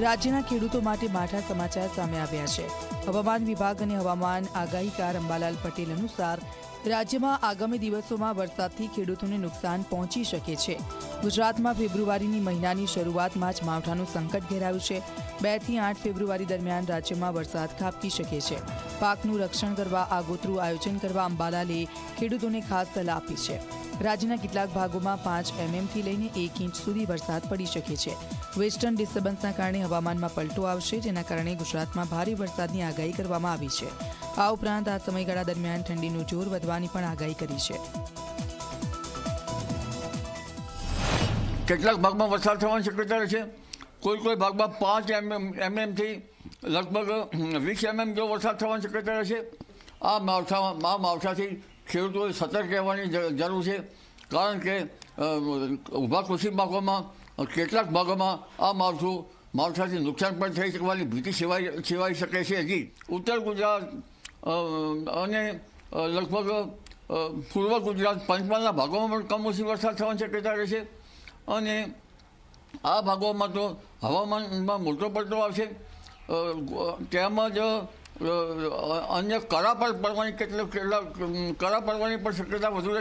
રાજ્યના ખેડૂતો માટે માઠા સમાચાર સામે આવ્યા છે. હવામાન વિભાગ અને હવામાન આગાહીકાર અંબાલાલ પટેલ અનુસાર રાજ્યમાં આગામી દિવસોમાં વરસાદથી ખેડૂતોને નુકસાન પહોંચી શકે છે. ગુજરાતમાં ફેબ્રુઆરીની મહિનાની શરૂઆતમાં જ માવઠાનું સંકટ ઘેરાયું છે. બેથી આઠ ફેબ્રુઆરી દરમિયાન રાજ્યમાં વરસાદ ખાબકી શકે છે. પાકનું રક્ષણ કરવા આગોતરું આયોજન કરવા અંબાલાલે ખેડૂતોને ખાસ સલાહ આપી છે. રાજ્યના કેટલાક ભાગોમાં પાંચ એમએમથી લઈને એક ઇંચ સુધી વરસાદ પડી શકે છે. વેસ્ટર્ન ડિસ્ટર્બન્સના કારણે હવામાનમાં પલટો આવશે, જેના કારણે ગુજરાતમાં ભારે વરસાદની આગાહી કરવામાં આવી છે. આ ઉપરાંત આ સમયગાળા દરમિયાન ઠંડીનું જોર વધવાની પણ આગાહી કરી છે. કેટલાક ભાગમાં વરસાદ થવાની શક્યતા છે? કોઈ કોઈ ભાગમાં પાંચ એમ એમએમથી લગભગ વીસ એમએમ જેવો વરસાદ થવાની શક્યતા છે. આ માવઠામાં આ માવઠાથી ખેડૂતોએ સતર્ક રહેવાની જરૂર છે. કારણ કે ઊભા કૃષિ પાકોમાં કેટલાક ભાગોમાં આ માવઠું, માવઠાથી નુકસાન પણ થઈ શકવાની ભીતિ સેવાઈ સેવાઈ શકે છે. હજી ઉત્તર ગુજરાત અને લગભગ પૂર્વ ગુજરાત પંચમહાલના ભાગોમાં પણ કમોસમી વરસાદ થવાની શક્યતા રહેશે અને આ ભાગોમાં તો હવામાનમાં મોટો પડતો આવશે. તેમજ અન્ય કરા પર પડવાની કેટલાક કેટલા કરા પડવાની પણ શક્યતા વધુ